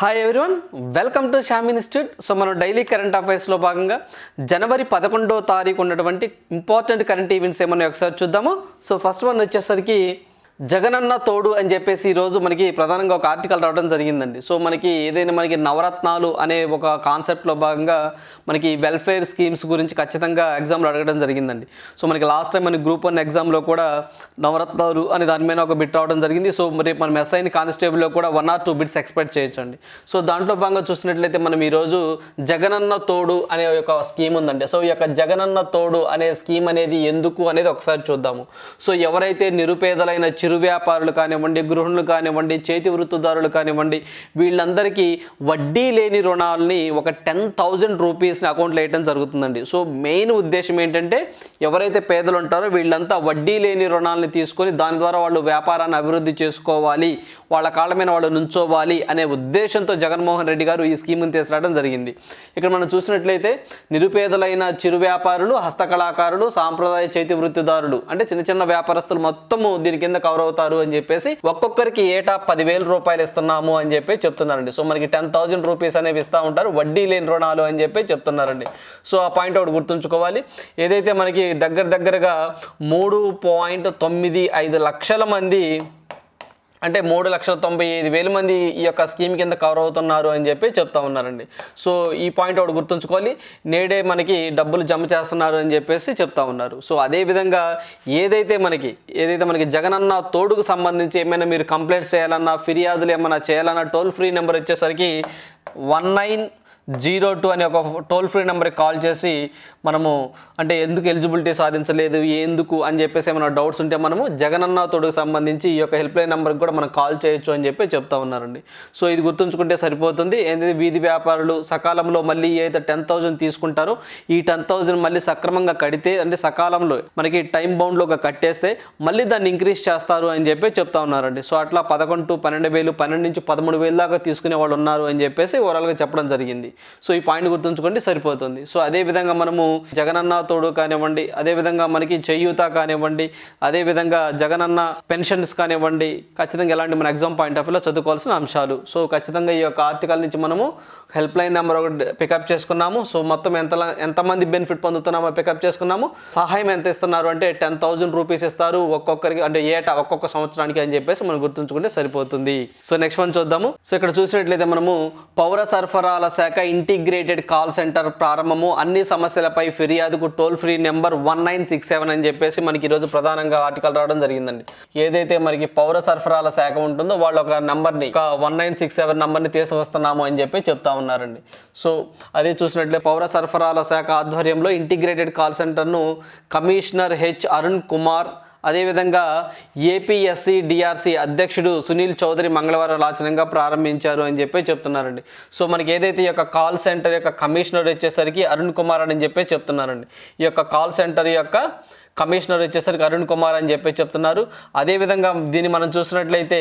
Hi everyone welcome to Sham institute so మనం daily current అఫైర్స్లో భాగంగా జనవరి పదకొండో తారీఖు ఉన్నటువంటి ఇంపార్టెంట్ కరెంట్ ఈవెంట్స్ ఏమన్నా ఒకసారి చూద్దాము. సో ఫస్ట్ వన్ వచ్చేసరికి జగనన్న తోడు అని చెప్పేసి ఈరోజు మనకి ప్రధానంగా ఒక ఆర్టికల్ రావడం జరిగిందండి. సో మనకి ఏదైనా మనకి నవరత్నాలు అనే ఒక కాన్సెప్ట్లో భాగంగా మనకి వెల్ఫేర్ స్కీమ్స్ గురించి ఖచ్చితంగా ఎగ్జామ్లో అడగడం జరిగిందండి. సో మనకి లాస్ట్ టైం మనకి గ్రూప్ వన్ ఎగ్జామ్లో కూడా నవరత్నాలు అనే దాని మీద ఒక బిట్ రావడం జరిగింది. సో మరి మనం ఎస్ఐని కానిస్టేబుల్లో కూడా one or two bits expect చేయొచ్చండి. సో దాంట్లో భాగంగా చూసినట్లయితే మనం ఈరోజు జగనన్న తోడు అనే ఒక స్కీమ్ ఉందండి. సో ఈ యొక్క జగనన్న తోడు అనే స్కీమ్ అనేది ఎందుకు అనేది ఒకసారి చూద్దాము. సో ఎవరైతే నిరుపేదలైన చిరు చిరు వ్యాపారులు కానివ్వండి గృహిణులు కానివ్వండి చేతి వృత్తిదారులు కానివ్వండి వీళ్ళందరికీ వడ్డీ లేని రుణాలని ఒక టెన్ థౌజండ్ రూపీస్ని అకౌంట్లో వేయటం జరుగుతుందండి. సో మెయిన్ ఉద్దేశం ఏంటంటే ఎవరైతే పేదలు ఉంటారో వీళ్ళంతా వడ్డీ లేని రుణాలని తీసుకొని దాని ద్వారా వాళ్ళు వ్యాపారాన్ని అభివృద్ధి చేసుకోవాలి. వాళ్ళ కాళ్ళ మీద వాళ్ళు నుంచోవాలి అనే ఉద్దేశంతో జగన్మోహన్ రెడ్డి గారు ఈ స్కీమ్ని తీసుకురావడం జరిగింది. ఇక్కడ మనం చూసినట్లయితే నిరుపేదలైన చిరు వ్యాపారులు హస్తకళాకారులు సాంప్రదాయ చేతి వృత్తిదారులు అంటే చిన్న చిన్న వ్యాపారస్తులు మొత్తము దీని కింద కవర్ అవుతారు అని చెప్పేసి ఒక్కొక్కరికి ఏటా పదివేల రూపాయలు ఇస్తున్నాము అని చెప్పి చెప్తున్నారండి. సో మనకి టెన్ థౌజండ్ రూపీస్ అనేవి ఇస్తూ ఉంటారు. వడ్డీ లేని రుణాలు అని చెప్పి చెప్తున్నారండి. సో ఆ పాయింట్ ఒకటి గుర్తుంచుకోవాలి. ఏదైతే మనకి దగ్గర దగ్గరగా మూడు పాయింట్ తొమ్మిది ఐదు లక్షల మంది అంటే మూడు లక్షల తొంభై ఐదు వేల మంది ఈ యొక్క స్కీమ్ కింద కవర్ అవుతున్నారు అని చెప్పి చెప్తా ఉన్నారండి. సో ఈ పాయింట్ ఒకటి గుర్తుంచుకోవాలి. నేడే మనకి డబ్బులు జమ చేస్తున్నారు అని చెప్పేసి చెప్తా ఉన్నారు. సో అదేవిధంగా ఏదైతే మనకి ఏదైతే మనకి జగనన్న తోడుకు సంబంధించి ఏమైనా మీరు కంప్లైంట్స్ చేయాలన్నా ఫిర్యాదులు ఏమైనా చేయాలన్నా టోల్ ఫ్రీ నెంబర్ వచ్చేసరికి వన్ నైన్ జీరో టూ అని ఒక టోల్ ఫ్రీ నెంబర్కి కాల్ చేసి మనము అంటే ఎందుకు ఎలిజిబిలిటీ సాధించలేదు ఎందుకు అని చెప్పేసి ఏమైనా డౌట్స్ ఉంటే మనము జగనన్న తోడుకు సంబంధించి ఈ యొక్క హెల్ప్ లైన్ నెంబర్కి కూడా మనం కాల్ చేయొచ్చు అని చెప్పి చెప్తా ఉన్నారండి. సో ఇది గుర్తుంచుకుంటే సరిపోతుంది. ఏంటంటే వీధి వ్యాపారులు సకాలంలో మళ్ళీ ఏదైతే టెన్ థౌజండ్ తీసుకుంటారో ఈ టెన్ థౌజండ్ మళ్ళీ సక్రమంగా కడితే అంటే సకాలంలో మనకి టైం బౌండ్లోగా కట్టేస్తే మళ్ళీ దాన్ని ఇంక్రీజ్ చేస్తారు అని చెప్పి చెప్తా ఉన్నారండి. సో అట్లా పదకొండు పన్నెండు వేలు పన్నెండు నుంచి పదమూడు వేలు దాకా తీసుకునే వాళ్ళు ఉన్నారు అని చెప్పేసి ఓవరాల్గా చెప్పడం జరిగింది. సో ఈ పాయింట్ గుర్తుంచుకోండి సరిపోతుంది. సో అదే విధంగా మనము జగనన్న తోడు కానివ్వండి అదే విధంగా మనకి చేయూత కానివ్వండి అదే విధంగా జగనన్న పెన్షన్స్ కానివ్వండి ఖచ్చితంగా ఎలాంటి మన ఎగ్జామ్ పాయింట్ ఆఫ్ వ్యూలో చదువుకోవాల్సిన అంశాలు. సో ఖచ్చితంగా ఈ యొక్క ఆర్టికల్ నుంచి మనము హెల్ప్ లైన్ నెంబర్ ఒకటి పికప్ చేసుకున్నాము. సో మొత్తం ఎంత ఎంతమంది బెనిఫిట్ పొందుతున్నామో పికప్ చేసుకున్నాము. సహాయం ఎంత ఇస్తున్నారు అంటే టెన్ థౌజండ్ రూపీస్ ఇస్తారు ఒక్కొక్కరికి అంటే ఏటా ఒక్కొక్క సంవత్సరానికి అని చెప్పేసి మనం గుర్తుంచుకుంటే సరిపోతుంది. సో నెక్స్ట్ వన్ చూద్దాము. సో ఇక్కడ చూసినట్లయితే మనము పౌర సరఫరాల శాఖ ఇంటిగ్రేటెడ్ కాల్ సెంటర్ ప్రారంభము. అన్ని సమస్యలపై ఫిర్యాదుకు toll free number one nine six seven అని చెప్పేసి మనకి ఈరోజు ప్రధానంగా ఆర్టికల్ రావడం జరిగిందండి. ఏదైతే మనకి పౌర సరఫరాల శాఖ ఉంటుందో వాళ్ళు ఒక నెంబర్ని ఒక వన్ నైన్ సిక్స్ సెవెన్ నెంబర్ని తీసుకొస్తున్నాము అని చెప్పి చెప్తా ఉన్నారండి. సో అదే చూసినట్లే పౌర సరఫరాల శాఖ ఆధ్వర్యంలో ఇంటిగ్రేటెడ్ కాల్ సెంటర్ను కమిషనర్ హెచ్ అరుణ్ కుమార్ అదేవిధంగా ఏపీఎస్సి డిఆర్సి అధ్యక్షుడు సునీల్ చౌదరి మంగళవారం లాచనంగా ప్రారంభించారు అని చెప్పి చెప్తున్నారండి. సో మనకి ఏదైతే ఈ యొక్క కాల్ సెంటర్ యొక్క కమిషనర్ వచ్చేసరికి అరుణ్ కుమార్ అని చెప్పి చెప్తున్నారండి. ఈ యొక్క కాల్ సెంటర్ యొక్క కమిషనర్ వచ్చేసరికి అరుణ్ కుమార్ అని చెప్పి చెప్తున్నారు. అదేవిధంగా దీన్ని మనం చూసినట్లయితే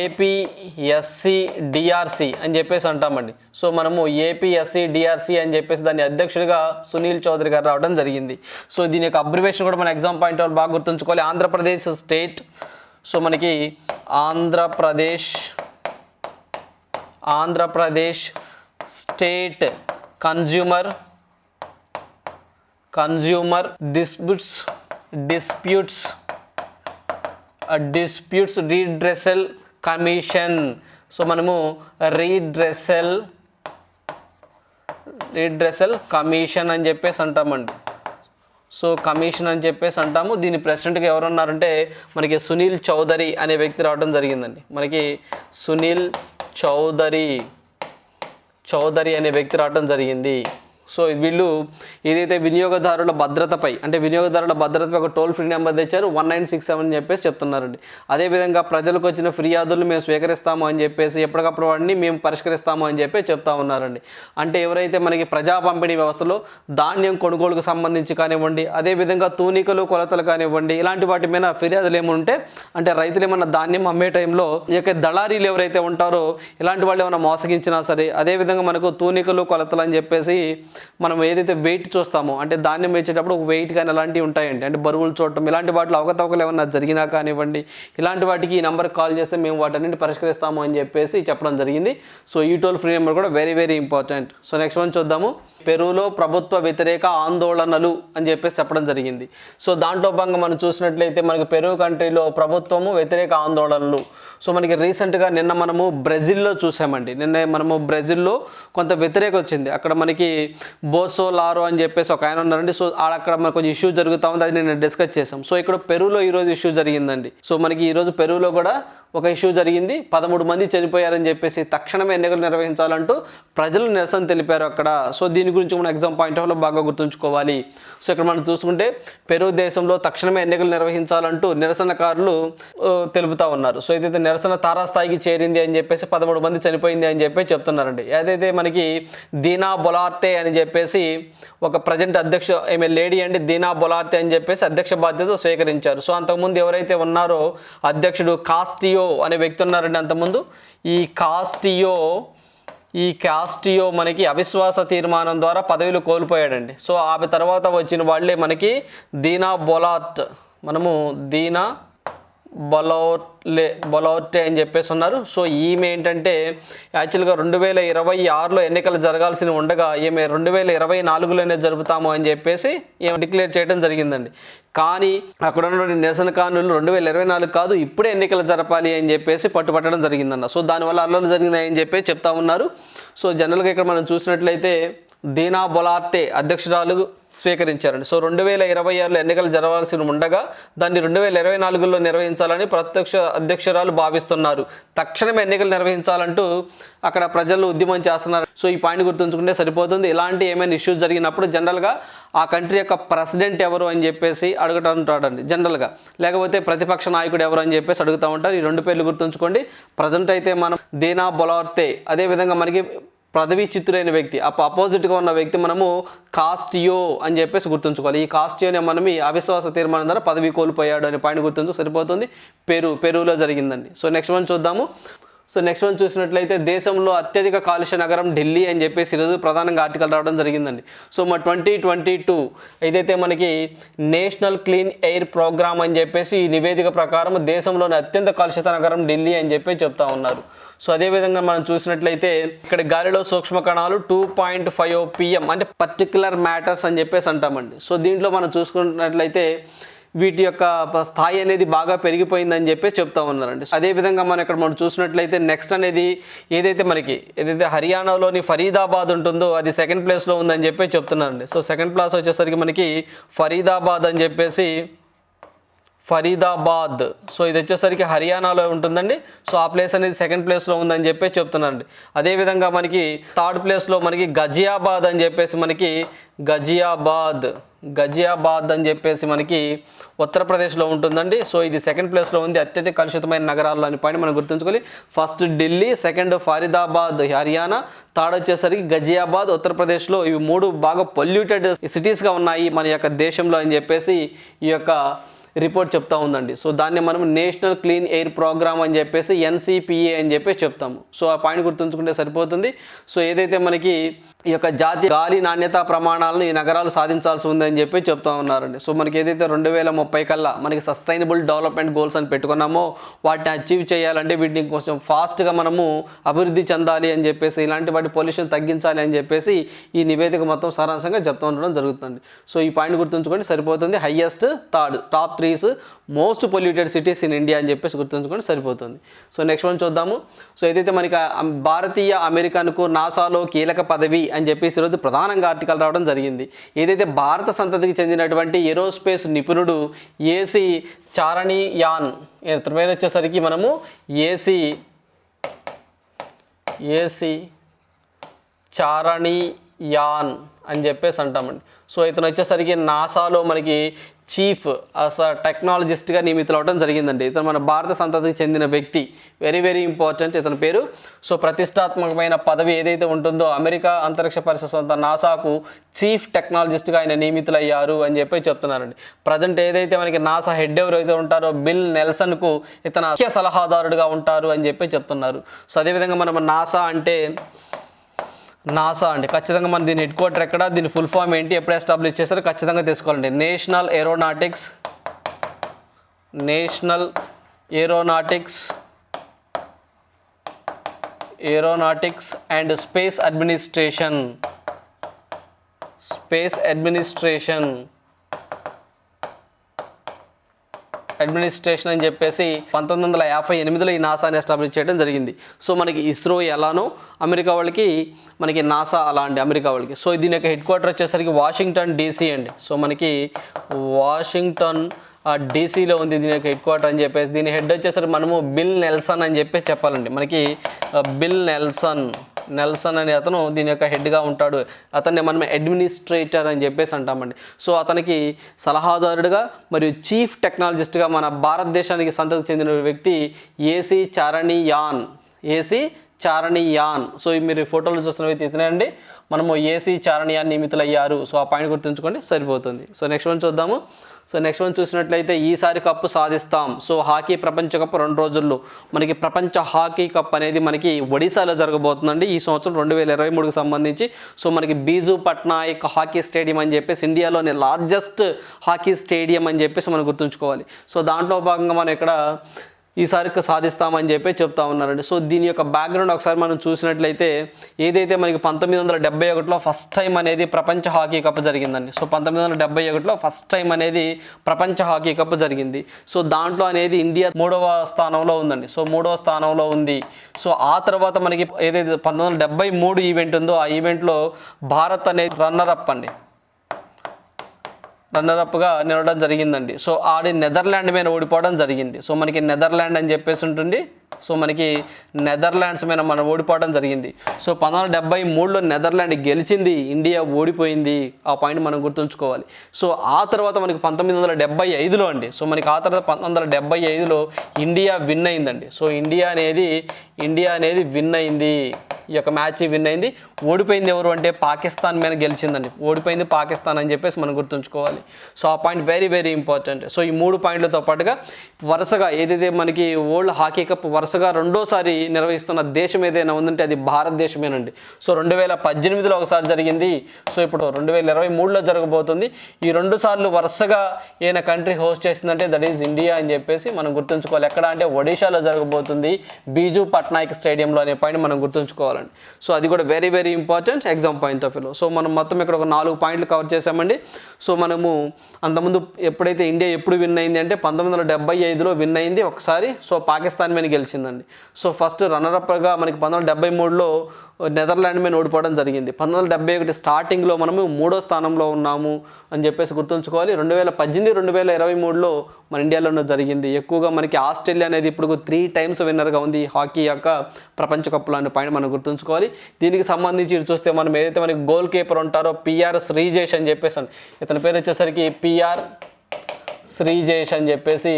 ఏపీఎస్సి డిఆర్సి అని చెప్పేసి అంటామండి. సో మనము ఏపీఎస్సి డిఆర్సి అని చెప్పేసి దాని అధ్యక్షుడిగా సునీల్ చౌదరి గారు రావడం జరిగింది. సో దీని యొక్క అబ్రివేషన్ కూడా మన ఎగ్జామ్ పాయింట్ అవుట్ బాగా గుర్తుంచుకోవాలి. ఆంధ్రప్రదేశ్ స్టేట్. సో మనకి Andhra Pradesh Andhra Pradesh state consumer consumer disputes disputes disputes redressal commission so మనము రీడ్రెసల్ రీడ్రెసల్ కమిషన్ అని చెప్పేసి అంటామండి. సో కమిషన్ అని చెప్పేసి అంటాము. దీని ప్రెసిడెంట్గా ఎవరు ఉన్నారంటే మనకి సునీల్ చౌదరి అనే వ్యక్తి రావడం జరిగిందండి. మనకి సునీల్ చౌదరి చౌదరి అనే వ్యక్తి రావడం జరిగింది. సో వీళ్ళు ఏదైతే వినియోగదారుల భద్రతపై అంటే వినియోగదారుల భద్రతపై ఒక టోల్ ఫ్రీ నెంబర్ తెచ్చారు వన్ నైన్ సిక్స్ సెవెన్ అని చెప్పేసి చెప్తున్నారండి. అదేవిధంగా ప్రజలకు వచ్చిన ఫిర్యాదులు మేము స్వీకరిస్తాము అని చెప్పేసి ఎప్పటికప్పుడు వాటిని మేము పరిష్కరిస్తాము అని చెప్పి చెప్తా ఉన్నారండి. అంటే ఎవరైతే మనకి ప్రజా పంపిణీ వ్యవస్థలో ధాన్యం కొనుగోలుకు సంబంధించి కానివ్వండి అదేవిధంగా తూనికలు కొలతలు కానివ్వండి ఇలాంటి వాటి మీద ఫిర్యాదులు ఏముంటే అంటే రైతులు ఏమన్నా ధాన్యం అమ్మే టైంలో ఈ యొక్క దళారీలు ఎవరైతే ఉంటారో ఇలాంటి వాళ్ళు ఏమైనా మోసగించినా సరే అదేవిధంగా మనకు తూనికలు కొలతలు అని చెప్పేసి మనం ఏదైతే వెయిట్ చూస్తామో అంటే ధాన్యం వేసేటప్పుడు ఒక వెయిట్ కానీ అలాంటివి ఉంటాయండి. అంటే బరువులు చూడటం ఇలాంటి వాటిలో అవకతవకలు ఏమన్నా జరిగినా కానివ్వండి ఇలాంటి వాటికి ఈ నెంబర్కి కాల్ చేస్తే మేము వాటన్నింటి పరిష్కరిస్తాము అని చెప్పేసి చెప్పడం జరిగింది. సో ఈ టోల్ ఫ్రీ నెంబర్ కూడా very very important so next one చూద్దాము. పెరువులో ప్రభుత్వ వ్యతిరేక ఆందోళనలు అని చెప్పేసి చెప్పడం జరిగింది. సో దాంట్లో భాగంగా మనం చూసినట్లయితే మనకి పెరుగు కంట్రీలో ప్రభుత్వము వ్యతిరేక ఆందోళనలు. సో మనకి రీసెంట్గా నిన్న మనము బ్రెజిల్లో చూసామండి. నిన్న మనము బ్రెజిల్లో కొంత వ్యతిరేక వచ్చింది. అక్కడ మనకి బోసో లారో అని చెప్పేసి ఒక ఆయన ఉన్నారండి. సో అక్కడ మనకు కొంచెం ఇష్యూ జరుగుతూ ఉంది. అది నేను డిస్కస్ చేసాం సో ఇక్కడ పెరువులో ఈరోజు ఇష్యూ జరిగిందండి. సో మనకి ఈరోజు పెరువులో కూడా ఒక ఇష్యూ జరిగింది. పదమూడు మంది చనిపోయారని చెప్పేసి తక్షణమే ఎన్నికలు నిర్వహించాలంటూ ప్రజలు నిరసన తెలిపారు అక్కడ. సో దీని గురించి మనం ఎగ్జామ్ పాయింట్ ఆఫ్లో బాగా గుర్తుంచుకోవాలి. సో ఇక్కడ మనం చూసుకుంటే పెరు దేశంలో తక్షణమే ఎన్నికలు నిర్వహించాలంటూ నిరసనకారులు తెలుపుతా ఉన్నారు. సో ఏదైతే నిరసన తారాస్థాయికి చేరింది అని చెప్పేసి పదమూడు మంది చనిపోయింది అని చెప్పి చెప్తున్నారండి. ఏదైతే మనకి దీనా బొలార్తే అని చెప్పేసి ఒక ప్రజెంట్ అధ్యక్ష ఏమే లేడీ అండి దీనా బొలార్తే అని చెప్పేసి అధ్యక్ష బాధ్యత స్వీకరించారు. సో అంతకుముందు ఎవరైతే ఉన్నారో అధ్యక్షుడు కాస్టియో అనే వ్యక్తి ఉన్నారండి అంతకుముందు. ఈ కాస్టియో ఈ కాస్టియో మనకి అవిశ్వాస తీర్మానం ద్వారా పదవిలు కోల్పోయాడండి. సో ఆమె తర్వాత వచ్చిన వాళ్ళే మనకి దీనా బొలాట్. మనము దీనా బలౌట్లే బలౌట్టే అని చెప్పేసి ఉన్నారు. సో ఈమె ఏంటంటే యాక్చువల్గా రెండు వేల ఇరవై ఆరులో ఎన్నికలు జరగాల్సి ఉండగా ఈమె రెండు వేల ఇరవై నాలుగులోనే జరుపుతాము అని చెప్పేసి ఈమె డిక్లేర్ చేయడం జరిగిందండి. కానీ అక్కడ ఉన్నటువంటి నిరసనకారులు రెండు వేల ఇరవై నాలుగు కాదు ఇప్పుడే ఎన్నికలు జరపాలి అని చెప్పేసి పట్టుపట్టడం జరిగిందన్న. సో దానివల్ల అల్లర్లు జరిగినాయని చెప్పి చెప్తా ఉన్నారు. సో జనరల్గా ఇక్కడ మనం చూసినట్లయితే దీనా బొలార్తే అధ్యక్షురాలు స్వీకరించారండి. సో రెండు వేల ఇరవై ఆరులో ఎన్నికలు జరగాల్సి ఉండగా దాన్ని రెండు వేల ఇరవై నాలుగులో నిర్వహించాలని ప్రత్యక్ష అధ్యక్షురాలు భావిస్తున్నారు. తక్షణమే ఎన్నికలు నిర్వహించాలంటూ అక్కడ ప్రజలు ఉద్యమం చేస్తున్నారు. సో ఈ పాయింట్ గుర్తుంచుకుంటే సరిపోతుంది. ఇలాంటి ఏమైనా ఇష్యూస్ జరిగినప్పుడు జనరల్గా ఆ కంట్రీ యొక్క ప్రెసిడెంట్ ఎవరు అని చెప్పేసి అడుగుతూ ఉంటాడండి జనరల్గా. లేకపోతే ప్రతిపక్ష నాయకుడు ఎవరు అని చెప్పేసి అడుగుతూ ఉంటారు. ఈ రెండు పేర్లు గుర్తుంచుకోండి. ప్రజెంట్ అయితే మనం దీనా బొలార్తే అదేవిధంగా మనకి పదవీ చిత్తులైన వ్యక్తి అప్పుడు అపోజిట్గా ఉన్న వ్యక్తి మనము కాస్టియో అని చెప్పేసి గుర్తుంచుకోవాలి. ఈ కాస్టియోని మనం ఈ అవిశ్వాస తీర్మానం ద్వారా పదవి కోల్పోయాడు అనే పాయింట్ గుర్తుంచు సరిపోతుంది. పెరు పెరులో జరిగిందండి. సో నెక్స్ట్ వన్ చూద్దాము. సో నెక్స్ట్ వన్ చూసినట్లయితే దేశంలో అత్యధిక కాలుష్య నగరం ఢిల్లీ అని చెప్పేసి ఈరోజు ప్రధానంగా ఆర్టికల్ రావడం జరిగిందండి. సో మా ట్వంటీ ట్వంటీ టూ ఏదైతే మనకి నేషనల్ క్లీన్ ఎయిర్ ప్రోగ్రామ్ అని చెప్పేసి ఈ నివేదిక ప్రకారం దేశంలోని అత్యంత కాలుష్యత నగరం ఢిల్లీ అని చెప్పి చెప్తా ఉన్నారు. సో అదేవిధంగా మనం చూసినట్లయితే ఇక్కడ గాలిలో సూక్ష్మ కణాలు టూ పాయింట్ ఫైవ్ పిఎం అంటే పర్టికులర్ మ్యాటర్స్ అని చెప్పేసి అంటామండి. సో దీంట్లో మనం చూసుకున్నట్లయితే వీటి యొక్క స్థాయి అనేది బాగా పెరిగిపోయిందని చెప్పి చెప్తా ఉన్నారండి. అదేవిధంగా మనం ఇక్కడ మనం చూసినట్లయితే నెక్స్ట్ అనేది ఏదైతే మనకి ఏదైతే హర్యానాలోని ఫరీదాబాద్ ఉంటుందో అది సెకండ్ ప్లేస్లో ఉందని చెప్పి చెప్తున్నారండి. సో సెకండ్ ప్లేస్ వచ్చేసరికి మనకి ఫరీదాబాద్ అని చెప్పేసి ఫరీదాబాద్. సో ఇది వచ్చేసరికి హర్యానాలో ఉంటుందండి. సో ఆ ప్లేస్ అనేది సెకండ్ ప్లేస్లో ఉందని చెప్పి చెప్తున్నారండి అదేవిధంగా మనకి థర్డ్ ప్లేస్లో మనకి గజియాబాద్ అని చెప్పేసి మనకి గజియాబాద్ గజియాబాద్ అని చెప్పేసి మనకి ఉత్తరప్రదేశ్లో ఉంటుందండి. సో ఇది సెకండ్ ప్లేస్లో ఉంది. అత్యధిక కలుషితమైన నగరాల్లో అని పాయింట్ మనం గుర్తుంచుకోవాలి. First Delhi second Faridabad Haryana third వచ్చేసరికి గజియాబాద్ ఉత్తరప్రదేశ్లో ఇవి మూడు బాగా పొల్యూటెడ్ సిటీస్గా ఉన్నాయి మన యొక్క దేశంలో అని చెప్పేసి ఈ యొక్క రిపోర్ట్ చెప్తా ఉందండి. సో దాన్ని మనం నేషనల్ క్లీన్ ఎయిర్ ప్రోగ్రామ్ అని చెప్పేసి ఎన్సిపిఏ అని చెప్పేసి చెప్తాము. సో ఆ పాయింట్ గుర్తుంచుకుంటే సరిపోతుంది. సో ఏదైతే మనకి ఈ యొక్క జాతీయ గాలి నాణ్యత ప్రమాణాలను ఈ నగరాలు సాధించాల్సి ఉందని చెప్పి చెప్తా ఉన్నారండి. సో మనకి ఏదైతే రెండు వేల ముప్పై కల్లా మనకి సస్టైనబుల్ డెవలప్మెంట్ గోల్స్ అని పెట్టుకున్నామో వాటిని అచీవ్ చేయాలంటే వీటిని కొంచెం ఫాస్ట్గా మనము అభివృద్ధి చెందాలి అని చెప్పేసి ఇలాంటి వాటి పొల్యూషన్ తగ్గించాలి అని చెప్పేసి ఈ నివేదిక మొత్తం సారాంశంగా చెప్తూ ఉండడం జరుగుతుంది సో ఈ పాయింట్ గుర్తుంచుకోండి సరిపోతుంది. Highest third top threes most polluted cities in India అని చెప్పేసి గుర్తుంచుకోండి సరిపోతుంది. సో నెక్స్ట్ వన్ చూద్దాము. సో ఏదైతే మనకి భారతీయ అమెరికన్కు నాసాలో కీలక పదవి అని చెప్పేసి ఈరోజు ప్రధానంగా ఆర్టికల్ రావడం జరిగింది. ఏదైతే భారత సంతతికి చెందినటువంటి ఏరోస్పేస్ నిపుణుడు ఏసీ చారణి యాన్ ఇతని వచ్చేసరికి మనము ఏసీ ఏసీ చారణి యాన్ అని చెప్పేసి అంటామండి. సో ఇతను వచ్చేసరికి నాసాలో మనకి చీఫ్ అస టెక్నాలజిస్ట్గా నియమితులు అవడం జరిగిందండి. ఇతను మన భారత సంతతికి చెందిన వ్యక్తి. వెరీ వెరీ ఇంపార్టెంట్ ఇతని పేరు. సో ప్రతిష్టాత్మకమైన పదవి ఏదైతే ఉంటుందో అమెరికా అంతరిక్ష పరిశ్రమ సంస్థ నాసాకు చీఫ్ టెక్నాలజిస్ట్గా ఆయన నియమితులయ్యారు అని చెప్పి చెప్తున్నారండి. ప్రజెంట్ ఏదైతే మనకి నాసా హెడ్ ఎవరైతే ఉంటారో బిల్ నెల్సన్కు ఇతను ముఖ్య సలహాదారుడుగా ఉంటారు అని చెప్పి చెప్తున్నారు. సో అదేవిధంగా మనం నాసా అంటే నాసా అండి. ఖచ్చితంగా మన దీని హెడ్ క్వార్టర్ ఎక్కడ దీని ఫుల్ ఫామ్ ఏంటి ఎప్పుడు ఎస్టాబ్లిష్ చేశారో ఖచ్చితంగా తీసుకోవాలండి national aeronautics national aeronautics aeronautics and space administration. Space administration. Administration అని చెప్పేసి పంతొమ్మిది వందల యాభై ఎనిమిదిలో ఈ నాసాని ఎస్టాబ్లిష్ చేయడం జరిగింది. సో మనకి ఇస్రో ఎలానో అమెరికా వాళ్ళకి మనకి నాసా అలా అండి అమెరికా వాళ్ళకి. సో దీని యొక్క హెడ్ క్వార్టర్ వచ్చేసరికి వాషింగ్టన్ డీసీ అండి. సో మనకి వాషింగ్టన్ డీసీలో ఉంది దీని యొక్క హెడ్ క్వార్టర్ అని చెప్పేసి. దీని హెడ్ వచ్చేసరికి మనము బిల్ నెల్సన్ అని చెప్పేసి చెప్పాలండి. మనకి బిల్ నెల్సన్ నెల్సన్ అనే అతను దీని యొక్క హెడ్గా ఉంటాడు. అతన్ని మనం అడ్మినిస్ట్రేటర్ అని చెప్పేసి అంటామండి. సో అతనికి సలహాదారుడుగా మరియు చీఫ్ టెక్నాలజిస్ట్గా మన భారతదేశానికి సంతతి చెందిన వ్యక్తి AC Charania AC Charania so ఈ మీరు ఫోటోలు చూస్తున్న వ్యక్తి ఇతనే అండి మనము ఏసీ చారణ్యాన్ని నియమితులయ్యారు. సో ఆ పాయింట్ గుర్తుంచుకోండి. సరిపోతుంది. సో నెక్స్ట్ వన్ చూద్దాము. సో నెక్స్ట్ వన్ చూసినట్లయితే ఈసారి కప్పు సాధిస్తాం. సో హాకీ ప్రపంచ కప్ రెండు రోజుల్లో. మనకి ప్రపంచ హాకీ కప్ అనేది మనకి ఒడిశాలో జరగబోతుందండి. ఈ సంవత్సరం రెండు వేల ఇరవై మూడుకు సంబంధించి. సో మనకి బీజు పట్నాయక్ హాకీ స్టేడియం అని చెప్పేసి ఇండియాలోని లార్జెస్ట్ హాకీ స్టేడియం అని చెప్పేసి మనం గుర్తుంచుకోవాలి. సో దాంట్లో భాగంగా మనం ఇక్కడ ఈసారి సాధిస్తామని చెప్పి చెప్తా ఉన్నారండి. సో దీని యొక్క బ్యాక్గ్రౌండ్ ఒకసారి మనం చూసినట్లయితే ఏదైతే మనకి పంతొమ్మిది వందల డెబ్బై ఒకటిలో ఫస్ట్ టైం అనేది ప్రపంచ హాకీ కప్ జరిగిందండి. సో పంతొమ్మిది వందల డెబ్బై ఒకటిలో ఫస్ట్ టైం అనేది ప్రపంచ హాకీ కప్ జరిగింది. సో దాంట్లో అనేది ఇండియా మూడవ స్థానంలో ఉందండి. సో మూడవ స్థానంలో ఉంది. సో ఆ తర్వాత మనకి ఏదైతే పంతొమ్మిది వందల డెబ్బై మూడు ఈవెంట్ ఉందో ఆ ఈవెంట్లో భారత్ అనేది రన్నర్ అప్ అండి. రన్నరప్గా నిలవడం జరిగిందండి. సో ఆడి నెదర్లాండ్ మీద ఓడిపోవడం జరిగింది. సో మనకి నెదర్లాండ్ అని చెప్పేసి ఉంటుంది. సో మనకి నెదర్లాండ్స్ మీద మనం ఓడిపోవడం జరిగింది. సో పంతొమ్మిది డెబ్బై మూడులో నెదర్లాండ్ గెలిచింది. ఇండియా ఓడిపోయింది. ఆ పాయింట్ మనం గుర్తుంచుకోవాలి. సో ఆ తర్వాత మనకి పంతొమ్మిది వందల డెబ్బై ఐదులో అండి. సో మనకి ఆ తర్వాత పంతొమ్మిది వందల డెబ్బై ఐదులో ఇండియా విన్ అయిందండి. సో ఇండియా అనేది ఇండియా అనేది విన్ అయింది. ఈ యొక్క మ్యాచ్ విన్ అయింది. ఓడిపోయింది ఎవరు అంటే పాకిస్తాన్ మీద గెలిచిందండి. ఓడిపోయింది పాకిస్తాన్ అని చెప్పేసి మనం గుర్తుంచుకోవాలి. సో ఆ point very very important so ఈ మూడు పాయింట్లతో పాటుగా వరుసగా ఏదైతే మనకి వరల్డ్ హాకీ కప్ వరుసగా రెండోసారి నిర్వహిస్తున్న దేశం ఏదైనా ఉందంటే అది భారతదేశమేనండి. సో రెండు వేల పద్దెనిమిదిలో ఒకసారి జరిగింది. సో ఇప్పుడు రెండు వేల ఇరవై మూడులో జరగబోతుంది. ఈ రెండు సార్లు వరుసగా ఏదైనా కంట్రీ హోస్ట్ చేసిందంటే దట్ ఈజ్ ఇండియా అని చెప్పేసి మనం గుర్తుంచుకోవాలి. ఎక్కడ అంటే ఒడిశాలో జరగబోతుంది. బీజు పట్నాయక్ స్టేడియంలో అనే పాయింట్ మనం గుర్తుంచుకోవాలి. గుర్తుంచుకోవాలండి సో అది కూడా very very important exam point of వ్యూలో సో మనం మొత్తం ఇక్కడ ఒక నాలుగు పాయింట్లు కవర్ చేసామండి సో మనము అంతకుముందు ఎప్పుడైతే ఇండియా ఎప్పుడు విన్ అయింది అంటే పంతొమ్మిది వందల డెబ్బై ఐదులో విన్ అయింది ఒకసారి. సో పాకిస్తాన్ మీద గెలిచిందండి. సో ఫస్ట్ రన్నరప్గా మనకి పంతొమ్మిది వందల డెబ్బై మూడులో నెదర్లాండ్ మీద ఓడిపోవడం జరిగింది. పంతొమ్మిది వందల డెబ్బై ఒకటి స్టార్టింగ్లో మనము మూడో స్థానంలో ఉన్నాము అని చెప్పేసి గుర్తుంచుకోవాలి. రెండు వేల పద్దెనిమిది రెండు వేల ఇరవై మూడులో మన ఇండియాలోనే జరిగింది. ఎక్కువగా మనకి ఆస్ట్రేలియా అనేది ఇప్పుడు త్రీ టైమ్స్ విన్నర్గా ఉంది. హాకీ యొక్క ప్రపంచ కప్లో అనే పాయింట్ మనం గుర్తుంచుకోవాలి. దీనికి సంబంధించి ఇటు చూస్తే మనం ఏదైతే మనకి గోల్ కీపర్ ఉంటారో పిఆర్ శ్రీజేష్ అని చెప్పేసి ఇతని పేరు వచ్చేసరికి పిఆర్ శ్రీజేష్ అని చెప్పేసి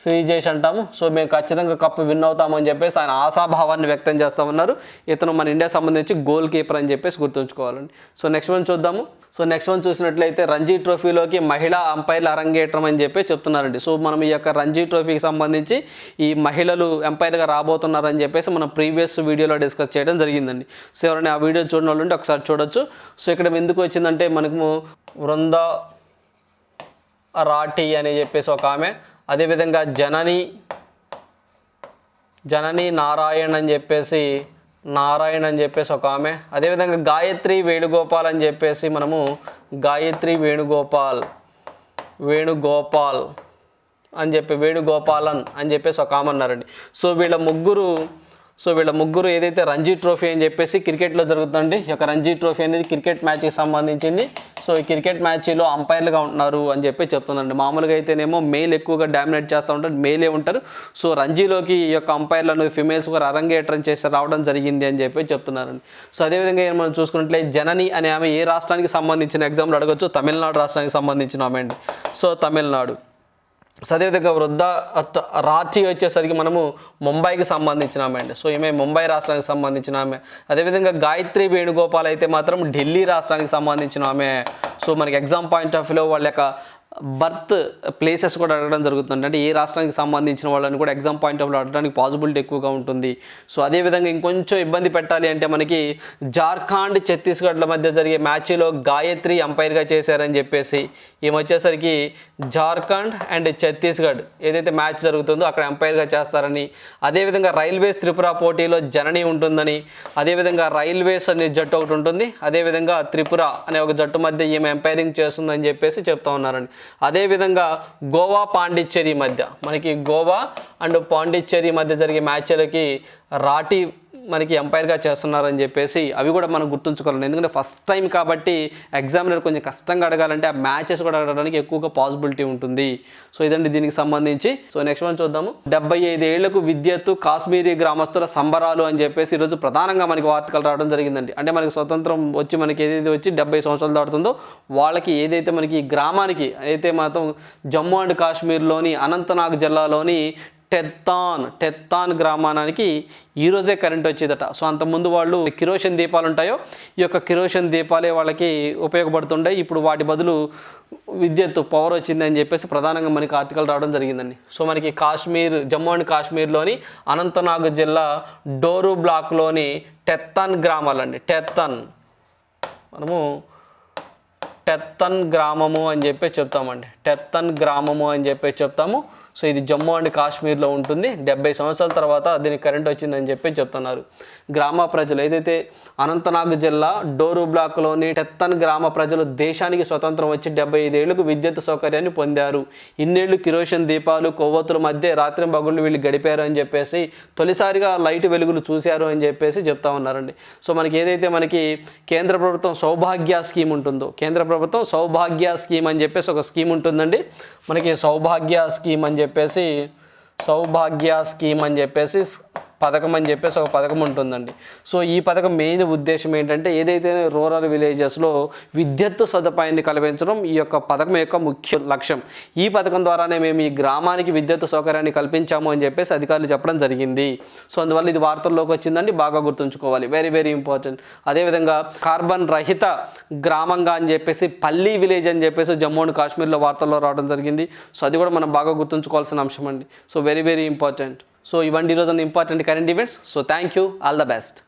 శ్రీజేష్ అంటాము. సో మేము ఖచ్చితంగా కప్పు విన్ అవుతామని చెప్పేసి ఆయన ఆశాభావాన్ని వ్యక్తం చేస్తూ ఉన్నారు. ఇతను మన ఇండియా సంబంధించి గోల్ కీపర్ అని చెప్పేసి గుర్తుంచుకోవాలండి. సో నెక్స్ట్ వన్ చూద్దాము. సో నెక్స్ట్ వన్ చూసినట్లయితే రంజీ ట్రోఫీలోకి మహిళా అంపైర్ల అరంగేట్రం అని చెప్పి చెప్తున్నారండి. సో మనం ఈ యొక్క రంజీ ట్రోఫీకి సంబంధించి ఈ మహిళలు ఎంపైర్గా రాబోతున్నారని చెప్పేసి మనం ప్రీవియస్ వీడియోలో డిస్కస్ చేయడం జరిగిందండి. సో ఎవరైనా ఆ వీడియో చూడడం వాళ్ళు ఒకసారి చూడొచ్చు. సో ఇక్కడ ఎందుకు వచ్చిందంటే మనకు వృంద రాఠీ అని చెప్పేసి ఒక ఆమె అదేవిధంగా జనని జనని నారాయణ్ అని చెప్పేసి నారాయణ్ అని చెప్పేసి ఒక ఆమె. అదేవిధంగా గాయత్రి వేణుగోపాల్ అని చెప్పేసి మనము గాయత్రి వేణుగోపాల్ వేణుగోపాల్ అని చెప్పి వేణుగోపాలన్ అని చెప్పేసి ఒక ఆమె అన్నారండి సో వీళ్ళ ముగ్గురు సో వీళ్ళ ముగ్గురు ఏదైతే రంజీ ట్రోఫీ అని చెప్పేసి క్రికెట్లో జరుగుతుందండి. ఈ యొక్క రంజీ ట్రోఫీ అనేది క్రికెట్ మ్యాచ్కి సంబంధించింది. సో ఈ క్రికెట్ మ్యాచ్లో అంపైర్లుగా ఉంటున్నారు అని చెప్పి చెప్తుందండి. మామూలుగా అయితేనేమో మెయిల్ ఎక్కువగా డామినేట్ చేస్తూ ఉంటారు మెయిలే ఉంటారు. సో రంజీలోకి ఈ యొక్క అంపైర్లను ఫిమేల్స్ కూడా అరంగేట్రం చేసి రావడం జరిగింది అని చెప్పి చెప్తున్నారండి. సో అదేవిధంగా మనం చూసుకున్నట్లయితే జనని అనే ఆమె ఏ రాష్ట్రానికి సంబంధించిన ఎగ్జామ్లు అడగచ్చు తమిళనాడు రాష్ట్రానికి సంబంధించిన ఆమె అండి. సో తమిళనాడు. సో అదేవిధంగా వృద్ధ రాచి వచ్చేసరికి మనము ముంబైకి సంబంధించిన ఆమె అండి. సో ఈమె ముంబై రాష్ట్రానికి సంబంధించిన ఆమె. అదేవిధంగా గాయత్రి వేణుగోపాల్ అయితే మాత్రం ఢిల్లీ రాష్ట్రానికి సంబంధించిన ఆమె. సో మనకి ఎగ్జామ్ పాయింట్ ఆఫ్ వ్యూలో వాళ్ళ యొక్క బర్త్ ప్లేసెస్ కూడా అడగడం జరుగుతుంది. అంటే ఏ రాష్ట్రానికి సంబంధించిన వాళ్ళని కూడా ఎగ్జామ్ పాయింట్ ఆఫ్ అడగడానికి పాసిబిలిటీ ఎక్కువగా ఉంటుంది. సో అదేవిధంగా ఇంకొంచెం ఇబ్బంది పెట్టాలి అంటే మనకి జార్ఖండ్ ఛత్తీస్గఢ్ల మధ్య జరిగే మ్యాచ్లో గాయత్రి అంపైర్గా చేశారని చెప్పేసి ఈమె వచ్చేసరికి జార్ఖండ్ అండ్ ఛత్తీస్గఢ్ ఏదైతే మ్యాచ్ జరుగుతుందో అక్కడ అంపైర్గా చేస్తారని అదేవిధంగా రైల్వేస్ త్రిపుర పోటీలో జనని ఉంటుందని అదేవిధంగా రైల్వేస్ అనే జట్టు ఒకటి ఉంటుంది అదేవిధంగా త్రిపుర అనే ఒక జట్టు మధ్య ఈమె ఎంపైరింగ్ చేస్తుందని చెప్పేసి చెప్తా ఉన్నారండి. అదేవిధంగా గోవా పాండిచ్చేరి మధ్య. మనకి గోవా అండ్ పాండిచ్చేరి మధ్య జరిగే మ్యాచ్లకి రాటి మనకి ఎంపైర్గా చేస్తున్నారని చెప్పేసి అవి కూడా మనం గుర్తుంచుకోవాలి ఎందుకంటే ఫస్ట్ టైం కాబట్టి ఎగ్జామినర్ కొంచెం కష్టంగా అడగాలంటే ఆ మ్యాచెస్ కూడా అడగడానికి ఎక్కువగా పాసిబిలిటీ ఉంటుంది. సో ఇదండి దీనికి సంబంధించి. సో నెక్స్ట్ మనం చూద్దాము. డెబ్బై ఐదేళ్ళకు విద్యత్తు కాశ్మీరీ గ్రామస్తుల సంబరాలు అని చెప్పేసి ఈరోజు ప్రధానంగా మనకి వార్తలు రావడం జరిగిందండి. అంటే మనకి స్వతంత్రం వచ్చి మనకి ఏదైతే వచ్చి డెబ్బై సంవత్సరాలు దాటుతుందో వాళ్ళకి ఏదైతే మనకి గ్రామానికి అయితే మాత్రం జమ్మూ అండ్ కాశ్మీర్లోని అనంతనాగ్ జిల్లాలోని టెత్తాన్ టెత్తాన్ గ్రామానికి ఈరోజే కరెంట్ వచ్చేదట. సో అంతకుముందు వాళ్ళు కిరోషన్ దీపాలు ఉంటాయో ఈ యొక్క కిరోషన్ దీపాలే వాళ్ళకి ఉపయోగపడుతుండే ఇప్పుడు వాటి బదులు విద్యుత్ పవర్ వచ్చిందని చెప్పేసి ప్రధానంగా మనకి ఆర్టికల్ రావడం జరిగిందండి. సో మనకి కాశ్మీర్ జమ్మూ అండ్ కాశ్మీర్లోని అనంతనాగ్ జిల్లా డోరు బ్లాక్లోని టెత్తాన్ గ్రామాలండి. టెత్తన్. మనము టెత్తన్ గ్రామము అని చెప్పి చెప్తామండి. టెత్తన్ గ్రామము అని చెప్పి చెప్తాము. సో ఇది జమ్మూ అండ్ కాశ్మీర్లో ఉంటుంది. డెబ్బై సంవత్సరాల తర్వాత దీనికి కరెంట్ వచ్చిందని చెప్పి చెప్తున్నారు. గ్రామ ప్రజలు ఏదైతే అనంతనాగ్ జిల్లా డోరు బ్లాక్లోని టెత్తన్ గ్రామ ప్రజలు దేశానికి స్వతంత్రం వచ్చి డెబ్బై ఐదేళ్ళకు విద్యుత్ సౌకర్యాన్ని పొందారు. ఇన్నేళ్ళు కిరోషన్ దీపాలు కొవ్వొత్తుల మధ్య రాత్రి బగుళ్ళు వీళ్ళు గడిపారు అని చెప్పేసి తొలిసారిగా లైట్ వెలుగులు చూశారు అని చెప్పేసి చెప్తా ఉన్నారండి. సో మనకి ఏదైతే మనకి కేంద్ర ప్రభుత్వం సౌభాగ్య స్కీమ్ ఉంటుందో కేంద్ర ప్రభుత్వం సౌభాగ్య స్కీమ్ అని చెప్పేసి ఒక స్కీమ్ ఉంటుందండి. మనకి సౌభాగ్య స్కీమ్ అని చెప్పేసి సౌభాగ్య స్కీమ్ అని చెప్పేసి పథకం అని చెప్పేసి ఒక పథకం ఉంటుందండి. సో ఈ పథకం మెయిన్ ఉద్దేశం ఏంటంటే ఏదైతే రూరల్ విలేజెస్లో విద్యుత్ సదుపాయాన్ని కల్పించడం ఈ యొక్క పథకం యొక్క ముఖ్య లక్ష్యం. ఈ పథకం ద్వారానే మేము ఈ గ్రామానికి విద్యుత్ సౌకర్యాన్ని కల్పించాము అని చెప్పేసి అధికారులు చెప్పడం జరిగింది. సో అందువల్ల ఇది వార్తల్లోకి వచ్చిందండి బాగా గుర్తుంచుకోవాలి. వెరీ వెరీ ఇంపార్టెంట్ అదేవిధంగా కార్బన్ రహిత గ్రామంగా అని చెప్పేసి పల్లీ విలేజ్ అని చెప్పేసి జమ్మూ అండ్ కాశ్మీర్లో వార్తల్లో రావడం జరిగింది. సో అది కూడా మనం బాగా గుర్తుంచుకోవాల్సిన అంశం అండి. So very very important so ఇవన్నీ రోజున important current events so thank you all the best